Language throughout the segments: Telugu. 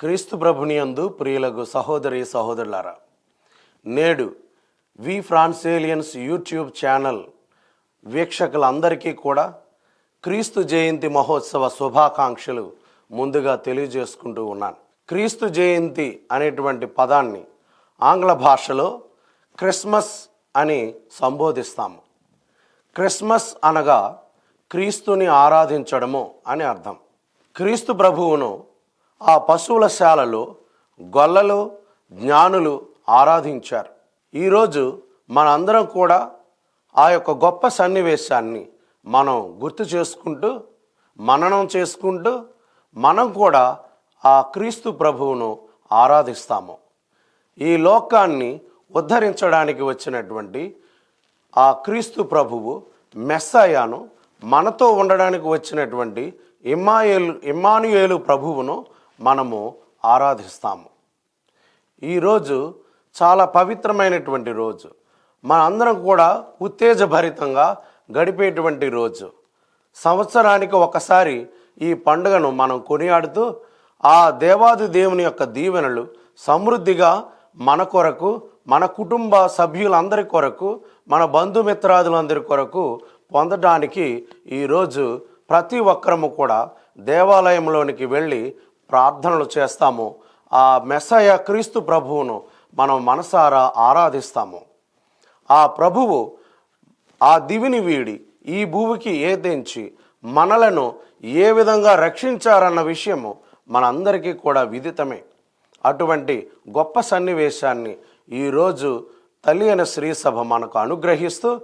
క్రీస్తు ప్రభునియందు ప్రియులకు సహోదరి సహోదరులారా నేడు వి ఫ్రాన్సేలియన్స్ యూట్యూబ్ ఛానల్ వీక్షకులందరికీ కూడా క్రీస్తు జయంతి మహోత్సవ శుభాకాంక్షలు ముందుగా తెలియజేసుకుంటూ ఉన్నాను. క్రీస్తు జయంతి అనేటువంటి పదాన్ని ఆంగ్ల భాషలో క్రిస్మస్ అని సంబోధిస్తాము. క్రిస్మస్ అనగా క్రీస్తుని ఆరాధించడము అని అర్థం. క్రీస్తు ప్రభువును ఆ పశువుల శాలలో గొల్లలు జ్ఞానులు ఆరాధించారు. ఈరోజు మనందరం కూడా ఆ యొక్క గొప్ప సన్నివేశాన్ని మనం గుర్తు చేసుకుంటూ మననం చేసుకుంటూ మనం కూడా ఆ క్రీస్తు ప్రభువును ఆరాధిస్తాము. ఈ లోకాన్ని ఉద్ధరించడానికి వచ్చినటువంటి ఆ క్రీస్తు ప్రభువు మెస్సయాను మనతో ఉండడానికి వచ్చినటువంటి ఇమ్మాయేలు ఇమ్మానుయేలు ప్రభువును మనము ఆరాధిస్తాము. ఈరోజు చాలా పవిత్రమైనటువంటి రోజు. మన అందరం కూడా ఉత్తేజభరితంగా గడిపేటువంటి రోజు. సంవత్సరానికి ఒకసారి ఈ పండుగను మనం కొనియాడుతూ ఆ దేవాది దేవుని యొక్క దీవెనలు సమృద్ధిగా మన కొరకు మన కుటుంబ సభ్యులందరి కొరకు మన బంధుమిత్రాదులందరి కొరకు పొందడానికి ఈరోజు ప్రతి ఒక్కరము కూడా దేవాలయంలోనికి వెళ్ళి ప్రార్థనలు చేస్తాము. ఆ మెస్సయ క్రీస్తు ప్రభువును మనం మనసారా ఆరాధిస్తాము. ఆ ప్రభువు ఆ దివిని వీడి ఈ భూమికి ఏదించి మనలను ఏ విధంగా రక్షించారన్న విషయము మనందరికీ కూడా విదితమే. అటువంటి గొప్ప సన్నివేశాన్ని ఈరోజు తల్లి అయిన శ్రీ సభ మనకు అనుగ్రహిస్తూ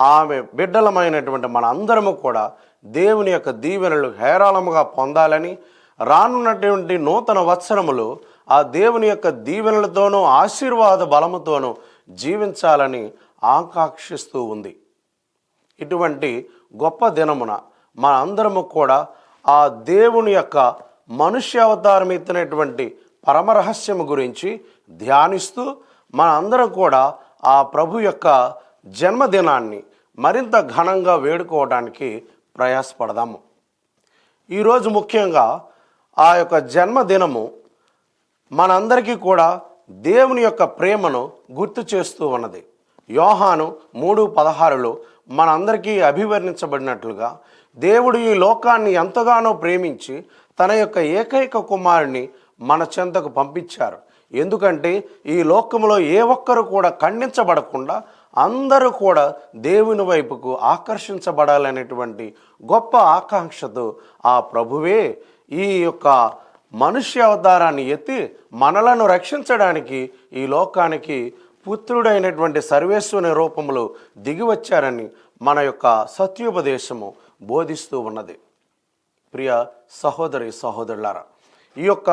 ఆమె బిడ్డలమైనటువంటి మన అందరము కూడా దేవుని యొక్క దీవెనలు హేరాళముగా పొందాలని రానున్నటువంటి నూతన వత్సరములు ఆ దేవుని యొక్క దీవెనలతోనూ ఆశీర్వాద బలముతోనూ జీవించాలని ఆకాంక్షిస్తూ ఉంది. ఇటువంటి గొప్ప దినమున మన అందరము కూడా ఆ దేవుని యొక్క మనుష్య అవతారం ఎత్తినటువంటి పరమరహస్యము గురించి ధ్యానిస్తూ మన అందరం కూడా ఆ ప్రభు యొక్క జన్మదినాన్ని మరింత ఘనంగా వేడుకోవడానికి ప్రయాసపడదాము. ఈరోజు ముఖ్యంగా ఆ యొక్క జన్మదినము మనందరికీ కూడా దేవుని యొక్క ప్రేమను గుర్తు చేస్తూ ఉన్నది. యోహాను మూడు పదహారులో మనందరికీ అభివర్ణించబడినట్లుగా దేవుడు ఈ లోకాన్ని ఎంతగానో ప్రేమించి తన యొక్క ఏకైక కుమారుని మన చెంతకు పంపించారు. ఎందుకంటే ఈ లోకంలో ఏ ఒక్కరు కూడా ఖండించబడకుండా అందరూ కూడా దేవుని వైపుకు ఆకర్షించబడాలనేటువంటి గొప్ప ఆకాంక్షతో ఆ ప్రభువే ఈ యొక్క మనుష్య అవతారాన్ని ఎత్తి మనలను రక్షించడానికి ఈ లోకానికి పుత్రుడైనటువంటి సర్వేశ్వరుని రూపంలో దిగి వచ్చారని మన యొక్క సత్యోపదేశము బోధిస్తూ ఉన్నది. ప్రియ సహోదరి సహోదరులారా ఈ యొక్క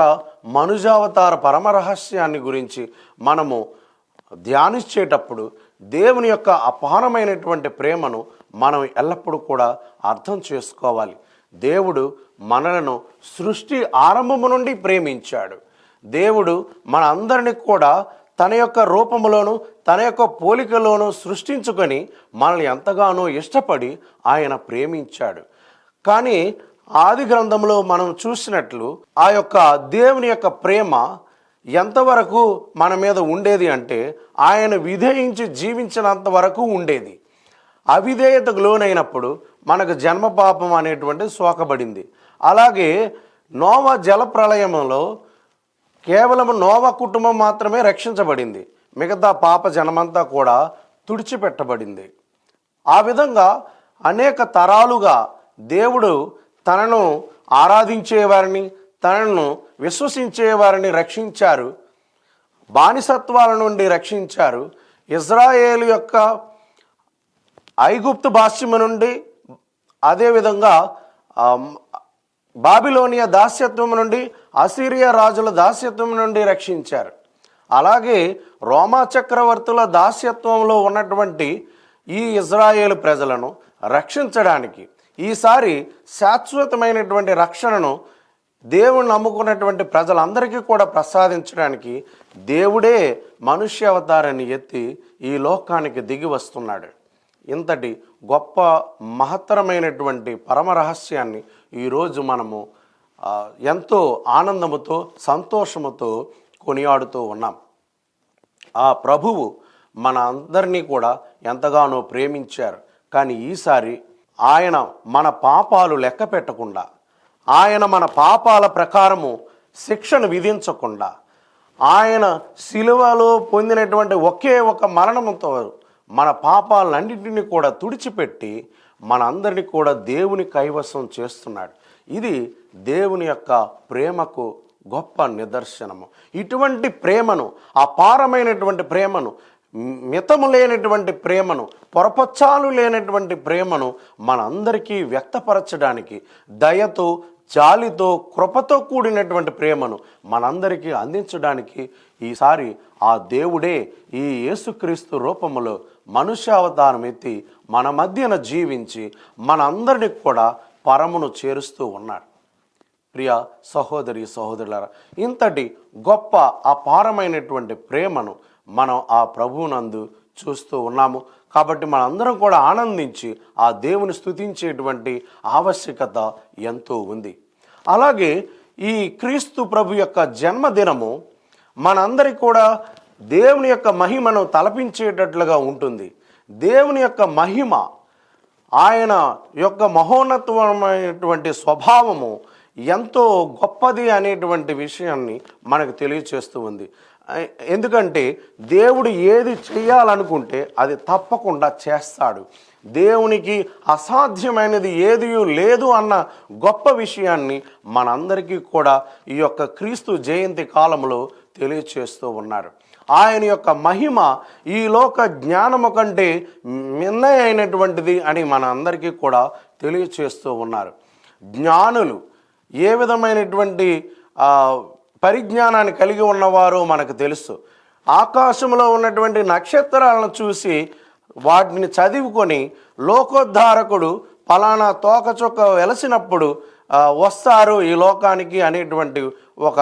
మనుజావతార పరమరహస్యాన్ని గురించి మనము ధ్యానించేటప్పుడు దేవుని యొక్క అపారమైనటువంటి ప్రేమను మనం ఎల్లప్పుడూ కూడా అర్థం చేసుకోవాలి. దేవుడు మనలను సృష్టి ఆరంభము నుండి ప్రేమించాడు. దేవుడు మన అందరినీ కూడా తన యొక్క రూపంలోను తన యొక్క పోలికలోను సృష్టించుకొని మనల్ని ఎంతగానో ఇష్టపడి ఆయన ప్రేమించాడు. కానీ ఆది గ్రంథంలో మనం చూసినట్లు ఆ యొక్క దేవుని యొక్క ప్రేమ ఎంతవరకు మన మీద ఉండేది అంటే ఆయన విధేయించి జీవించినంత వరకు ఉండేది. అవిధేయతకు లోనైనప్పుడు మనకు జన్మ పాపం అనేటువంటి సోకబడింది. అలాగే నోవ జల ప్రళయంలో కేవలం నోవ కుటుంబం మాత్రమే రక్షించబడింది. మిగతా పాప జనమంతా కూడా తుడిచిపెట్టబడింది. ఆ విధంగా అనేక తరాలుగా దేవుడు తనను ఆరాధించేవారిని తనను విశ్వసించేవారిని రక్షించారు. బానిసత్వాల నుండి రక్షించారు. ఇజ్రాయేల్ యొక్క ఐగుప్తు భాష్యము నుండి అదేవిధంగా బాబిలోనియా దాస్యత్వం నుండి అసీరియా రాజుల దాస్యత్వం నుండి రక్షించారు. అలాగే రోమా చక్రవర్తుల దాస్యత్వంలో ఉన్నటువంటి ఈ ఇజ్రాయేల్ ప్రజలను రక్షించడానికి ఈసారి శాశ్వతమైనటువంటి రక్షణను దేవుణ్ణి నమ్ముకున్నటువంటి ప్రజలందరికీ కూడా ప్రసాదించడానికి దేవుడే మనుష్య అవతారాన్ని ఎత్తి ఈ లోకానికి దిగి వస్తున్నాడు. ఇంతటి గొప్ప మహత్తరమైనటువంటి పరమ రహస్యాన్ని ఈరోజు మనము ఎంతో ఆనందముతో సంతోషముతో కొనియాడుతూ ఉన్నాం. ఆ ప్రభువు మన అందరినీ కూడా ఎంతగానో ప్రేమించారు. కానీ ఈసారి ఆయన మన పాపాలు లెక్క పెట్టకుండా ఆయన మన పాపాల ప్రకారము శిక్షను విధించకుండా ఆయన శిలువలో పొందినటువంటి ఒకే ఒక మరణముతో మన పాపాలన్నింటినీ కూడా తుడిచిపెట్టి మనందరినీ కూడా దేవుని కైవసం చేస్తున్నాడు. ఇది దేవుని యొక్క ప్రేమకు గొప్ప నిదర్శనము. ఇటువంటి ప్రేమను అపారమైనటువంటి ప్రేమను మితము లేనటువంటి ప్రేమను పొరపచ్చాలు లేనటువంటి ప్రేమను మనందరికీ వ్యక్తపరచడానికి దయతో జాలితో కృపతో కూడినటువంటి ప్రేమను మనందరికీ అందించడానికి ఈసారి ఆ దేవుడే ఈ యేసుక్రీస్తు రూపములో మనుష్యావతారం ఎత్తి మన మధ్యన జీవించి మనందరినీ కూడా పరమును చేరుస్తూ ఉన్నాడు. ప్రియ సహోదరి సహోదరులారా ఇంతటి గొప్ప అపారమైనటువంటి ప్రేమను మనం ఆ ప్రభువునందు చూస్తూ ఉన్నాము. కాబట్టి మనందరం కూడా ఆనందించి ఆ దేవుని స్తుతించేటువంటి ఆవశ్యకత ఎంతో ఉంది. అలాగే ఈ క్రీస్తు ప్రభు యొక్క జన్మదినము మనందరికి కూడా దేవుని యొక్క మహిమను తలపించేటట్లుగా ఉంటుంది. దేవుని యొక్క మహిమ ఆయన యొక్క మహోన్నతమైనటువంటి స్వభావము ఎంతో గొప్పది అనేటువంటి విషయాన్ని మనకు తెలియచేస్తూ ఉంది. ఎందుకంటే దేవుడు ఏది చేయాలనుకుంటే అది తప్పకుండా చేస్తాడు. దేవునికి అసాధ్యమైనది ఏది లేదు అన్న గొప్ప విషయాన్ని మనందరికీ కూడా ఈ యొక్క క్రీస్తు జయంతి కాలంలో తెలియచేస్తూ ఉన్నారు. ఆయన యొక్క మహిమ ఈ లోక జ్ఞానము కంటే మిన్న అయినటువంటిది అని మన అందరికీ కూడా తెలియచేస్తూ ఉన్నారు. జ్ఞానులు ఏ విధమైనటువంటి పరిజ్ఞానాన్ని కలిగి ఉన్నవారో మనకు తెలుసు. ఆకాశంలో ఉన్నటువంటి నక్షత్రాలను చూసి వాటిని చదువుకొని లోకోద్ధారకుడు పలానా తోకచుక్క వెలసినప్పుడు వస్తారు ఈ లోకానికి అనేటువంటి ఒక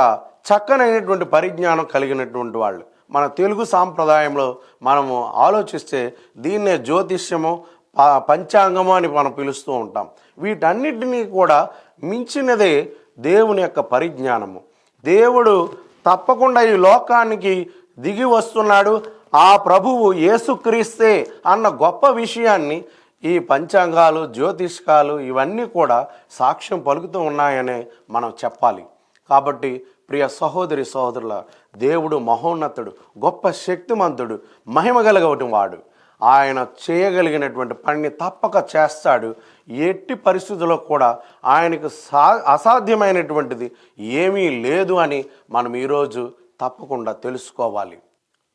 చక్కనైనటువంటి పరిజ్ఞానం కలిగినటువంటి వాళ్ళు. మన తెలుగు సాంప్రదాయంలో మనము ఆలోచిస్తే దీన్నే జ్యోతిష్యము ప- పంచాంగము అని మనం పిలుస్తూ ఉంటాం. వీటన్నిటినీ కూడా మించినదే దేవుని యొక్క పరిజ్ఞానము. దేవుడు తప్పకుండా ఈ లోకానికి దిగి వస్తున్నాడు. ఆ ప్రభువు యేసుక్రీస్తే అన్న గొప్ప విషయాన్ని ఈ పంచాంగాలు జ్యోతిష్కాలు ఇవన్నీ కూడా సాక్ష్యం పలుకుతూ ఉన్నాయనే మనం చెప్పాలి. కాబట్టి ప్రియ సహోదరి సహోదరుల దేవుడు మహోన్నతుడు గొప్ప శక్తిమంతుడు మహిమ కలగవటం వాడు. ఆయన చేయగలిగినటువంటి పనిని తప్పక చేస్తాడు. ఎట్టి పరిస్థితుల్లో కూడా ఆయనకు సా అసాధ్యమైనటువంటిది ఏమీ లేదు అని మనం ఈరోజు తప్పకుండా తెలుసుకోవాలి.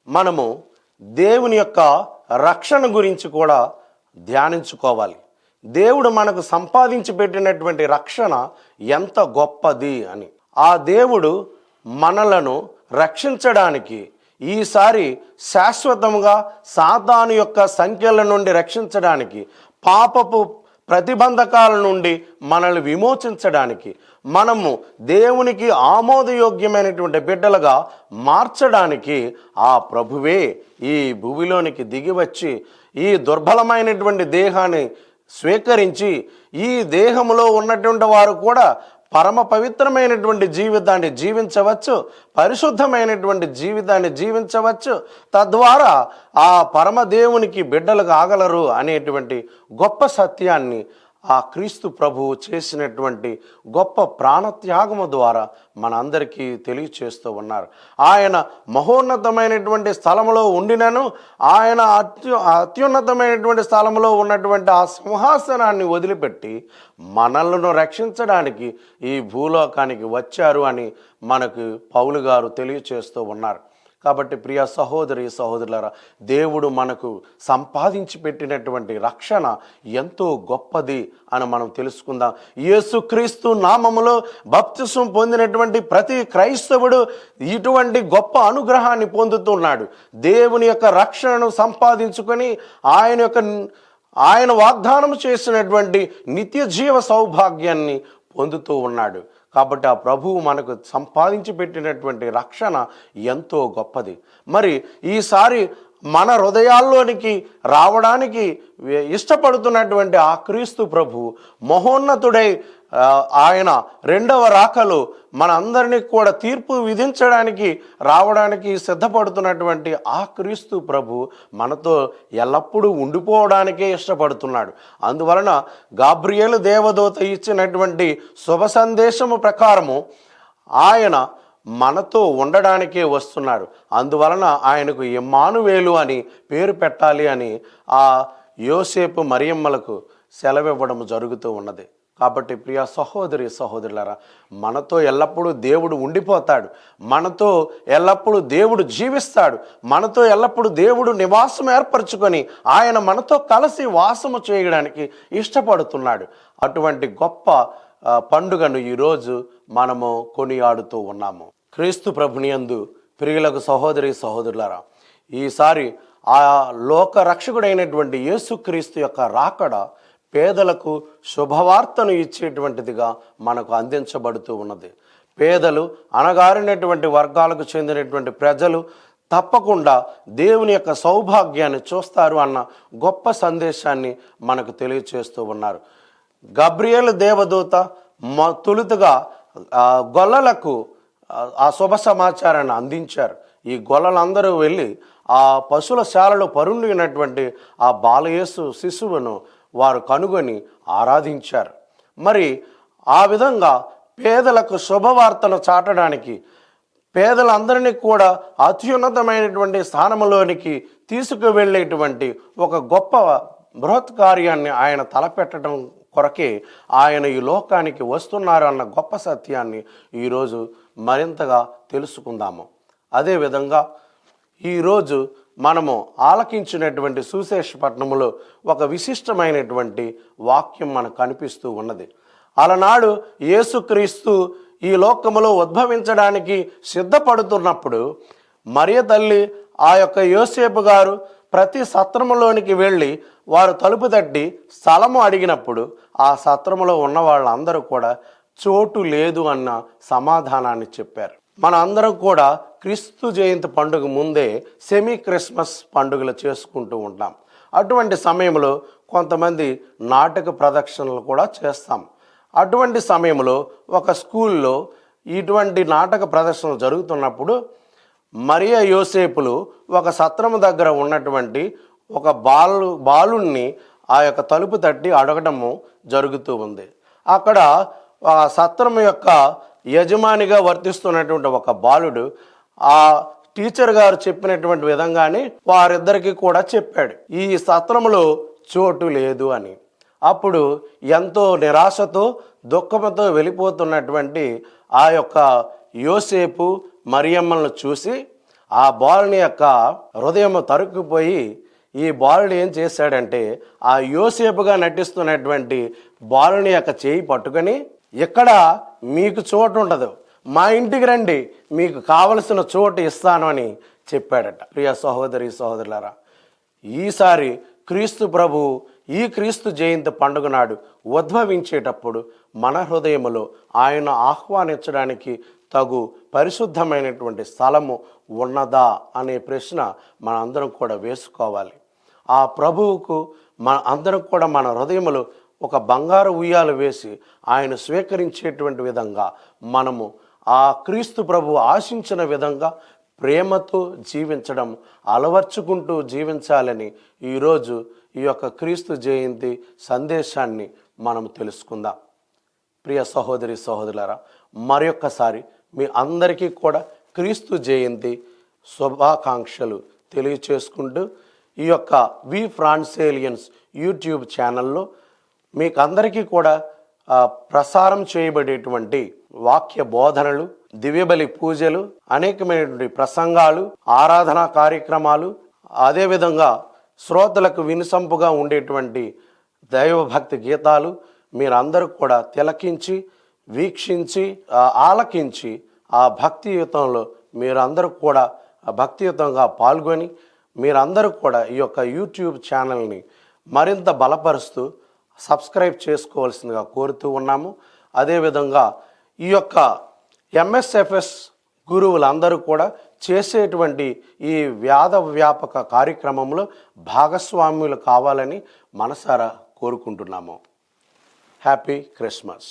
మనము దేవుని యొక్క రక్షణ గురించి కూడా ధ్యానించుకోవాలి. దేవుడు మనకు సంపాదించి పెట్టినటువంటి రక్షణ ఎంత గొప్పది అని. ఆ దేవుడు మనలను రక్షించడానికి ఈసారి శాశ్వతముగా సాతాను యొక్క సంఖ్యల నుండి రక్షించడానికి పాపపు ప్రతిబంధకాల నుండి మనల్ని విమోచించడానికి మనము దేవునికి ఆమోదయోగ్యమైనటువంటి బిడ్డలుగా మార్చడానికి ఆ ప్రభువే ఈ భూమిలోనికి దిగి వచ్చి ఈ దుర్బలమైనటువంటి దేహాన్ని స్వీకరించి ఈ దేహంలో ఉన్నటువంటి వారు కూడా పరమ పవిత్రమైనటువంటి జీవితాన్ని జీవించవచ్చు పరిశుద్ధమైనటువంటి జీవితాన్ని జీవించవచ్చు తద్వారా ఆ పరమదేవునికి బిడ్డలు కాగలరు అనేటువంటి గొప్ప సత్యాన్ని ఆ క్రీస్తు ప్రభువు చేసినటువంటి గొప్ప ప్రాణత్యాగము ద్వారా మనందరికీ తెలియచేస్తూ ఉన్నారు. ఆయన మహోన్నతమైనటువంటి స్థలంలో ఉండినను ఆయన అత్యు అత్యున్నతమైనటువంటి స్థలంలో ఉన్నటువంటి ఆ సింహాసనాన్ని వదిలిపెట్టి మనలను రక్షించడానికి ఈ భూలోకానికి వచ్చారు అని మనకు పౌలు గారు తెలియచేస్తూ ఉన్నారు. కాబట్టి ప్రియ సహోదరి సహోదరులారా దేవుడు మనకు సంపాదించి పెట్టినటువంటి రక్షణ ఎంతో గొప్పది అని మనం తెలుసుకుందాం. యేసుక్రీస్తు నామములో బప్తిసం పొందినటువంటి ప్రతి క్రైస్తవుడు ఇటువంటి గొప్ప అనుగ్రహాన్ని పొందుతున్నాడు. దేవుని యొక్క రక్షణను సంపాదించుకొని ఆయన యొక్క ఆయన వాగ్దానం చేసినటువంటి నిత్య జీవ సౌభాగ్యాన్ని పొందుతూ ఉన్నాడు. కాబట్టి ఆ ప్రభువు మనకు సంపాదించి పెట్టినటువంటి రక్షణ ఎంతో గొప్పది. మరి ఈసారి మన హృదయాల్లోనికి రావడానికి ఇష్టపడుతున్నటువంటి ఆ క్రీస్తు ప్రభు మహోన్నతుడై ఆయన రెండవ రాకలు మన అందరినీ కూడా తీర్పు విధించడానికి రావడానికి సిద్ధపడుతున్నటువంటి ఆ క్రీస్తు ప్రభు మనతో ఎల్లప్పుడూ ఉండిపోవడానికే ఇష్టపడుతున్నాడు. అందువలన గాబ్రియేలు దేవదూత ఇచ్చినటువంటి శుభ సందేశము ప్రకారము ఆయన మనతో ఉండడానికే వస్తున్నాడు. అందువలన ఆయనకు ఇమ్మానువేలు అని పేరు పెట్టాలి అని ఆ యోసేపు మరియమ్మలకు సెలవివ్వడం జరుగుతూ ఉన్నది. కాబట్టి ప్రియ సహోదరి సహోదరులరా మనతో ఎల్లప్పుడూ దేవుడు ఉండిపోతాడు. మనతో ఎల్లప్పుడూ దేవుడు జీవిస్తాడు. మనతో ఎల్లప్పుడూ దేవుడు నివాసం ఏర్పరచుకొని ఆయన మనతో కలిసి వాసము చేయడానికి ఇష్టపడుతున్నాడు. అటువంటి గొప్ప పండుగను ఈరోజు మనము కొనియాడుతూ ఉన్నాము. క్రీస్తు ప్రభుని యందు ప్రియులకు సహోదరి సహోదరులారా ఈసారి ఆ లోక రక్షకుడైనటువంటి యేసుక్రీస్తు యొక్క రాకడ పేదలకు శుభవార్తను ఇచ్చేటువంటిదిగా మనకు అందించబడుతూ ఉన్నది. పేదలు అనగారినటువంటి వర్గాలకు చెందినటువంటి ప్రజలు తప్పకుండా దేవుని యొక్క సౌభాగ్యాన్ని చూస్తారు అన్న గొప్ప సందేశాన్ని మనకు తెలియచేస్తూ ఉన్నారు. గబ్రియల్ దేవదూత తొలుతగా గొల్లలకు ఆ, శుభ సమాచారాన్ని అందించారు. ఈ గొల్లలందరూ వెళ్ళి ఆ పశుల శాలలో పరుండినటువంటి ఆ బాలయేసు శిశువును వారు కనుగొని ఆరాధించారు. మరి ఆ విధంగా పేదలకు శుభవార్తను చాటడానికి పేదలందరినీ కూడా అత్యున్నతమైనటువంటి స్థానంలోనికి తీసుకువెళ్ళేటువంటి ఒక గొప్ప బృహత్ కార్యాన్ని ఆయన తలపెట్టడం కొరకే ఆయన ఈ లోకానికి వస్తున్నారు అన్న గొప్ప సత్యాన్ని ఈరోజు మరింతగా తెలుసుకుందాము. అదేవిధంగా ఈరోజు మనము ఆలకించినటువంటి సుశేషపట్నములో ఒక విశిష్టమైనటువంటి వాక్యం మనకు కనిపిస్తూ ఉన్నది. అలనాడు యేసుక్రీస్తు ఈ లోకములో ఉద్భవించడానికి సిద్ధపడుతున్నప్పుడు మరియ తల్లి ఆ యొక్క యోసేపు గారు ప్రతి సత్రములోనికి వెళ్ళి వారు తలుపు తట్టి స్థలము అడిగినప్పుడు ఆ సత్రములో ఉన్న వాళ్ళందరూ కూడా చోటు లేదు అన్న సమాధానాన్ని చెప్పారు. మన అందరం కూడా క్రీస్తు జయంతి పండుగ ముందే సెమీ క్రిస్మస్ పండుగలు చేసుకుంటూ ఉంటాం. అటువంటి సమయంలో కొంతమంది నాటక ప్రదర్శనలు కూడా చేస్తాం. అటువంటి సమయంలో ఒక స్కూల్లో ఇటువంటి నాటక ప్రదర్శనలు జరుగుతున్నప్పుడు మరియా యోసేపులు ఒక సత్రము దగ్గర ఉన్నటువంటి ఒక బాలు బాలుణ్ణి ఆ యొక్క తలుపు తట్టి అడగటము జరుగుతూ ఉంది. అక్కడ ఆ సత్రం యొక్క యజమానిగా వర్తిస్తున్నటువంటి ఒక బాలుడు ఆ టీచర్ గారు చెప్పినటువంటి విధంగానే వారిద్దరికీ కూడా చెప్పాడు ఈ సత్రములో చోటు లేదు అని. అప్పుడు ఎంతో నిరాశతో దుఃఖంతో వెళ్ళిపోతున్నటువంటి ఆ యొక్క యోసేపు మరియమ్మలను చూసి ఆ బాలుని యొక్క హృదయం తరుక్కుపోయి ఈ బాలుడు ఏం చేశాడంటే ఆ యోసేపుగా నటిస్తున్నటువంటి బాలుని యొక్క చేయి పట్టుకొని ఇక్కడ మీకు చోటు ఉండదు. మా ఇంటికి రండి మీకు కావలసిన చోటు ఇస్తాను అని చెప్పాడట. ప్రియ సహోదరి సహోదరులారా ఈసారి క్రీస్తు ప్రభు ఈ క్రీస్తు జయంతి పండుగ నాడు ఉద్భవించేటప్పుడు మన హృదయములో ఆయన ఆహ్వానించడానికి తగు పరిశుద్ధమైనటువంటి స్థలము ఉన్నదా అనే ప్రశ్న మనందరం కూడా వేసుకోవాలి. ఆ ప్రభువుకు మన అందరం కూడా మన హృదయములు ఒక బంగారు ఉయ్యాలు వేసి ఆయన స్వీకరించేటువంటి విధంగా మనము ఆ క్రీస్తు ప్రభు ఆశించిన విధంగా ప్రేమతో జీవించడం అలవర్చుకుంటూ జీవించాలని ఈరోజు ఈ యొక్క క్రీస్తు జయంతి సందేశాన్ని మనం తెలుసుకుందాం. ప్రియ సహోదరి సహోదరులారా మరొక్కసారి మీ అందరికీ కూడా క్రీస్తు జయంతి శుభాకాంక్షలు తెలియచేసుకుంటూ ఈ యొక్క వి ఫ్రాన్సేలియన్స్ యూట్యూబ్ ఛానల్లో మీకు అందరికీ కూడా ప్రసారం చేయబడేటువంటి వాక్య బోధనలు దివ్యబలి పూజలు అనేకమైనటువంటి ప్రసంగాలు ఆరాధనా కార్యక్రమాలు అదేవిధంగా శ్రోతలకు వినసంపుగా ఉండేటువంటి దైవభక్తి గీతాలు మీరందరూ కూడా తిలకించి వీక్షించి ఆలకించి ఆ భక్తియుతంలో మీరందరూ కూడా భక్తియుతంగా పాల్గొని మీరందరూ కూడా ఈ యొక్క యూట్యూబ్ ఛానల్ని మరింత బలపరుస్తూ సబ్స్క్రైబ్ చేసుకోవాల్సిందిగా కోరుతూ ఉన్నాము. అదేవిధంగా ఈ యొక్క ఎంఎస్ఎఫ్ఎస్ గురువులందరూ కూడా చేసేటువంటి ఈ వ్యాధ వ్యాపక కార్యక్రమంలో భాగస్వామ్యులు కావాలని మనసారా కోరుకుంటున్నాము. Happy Christmas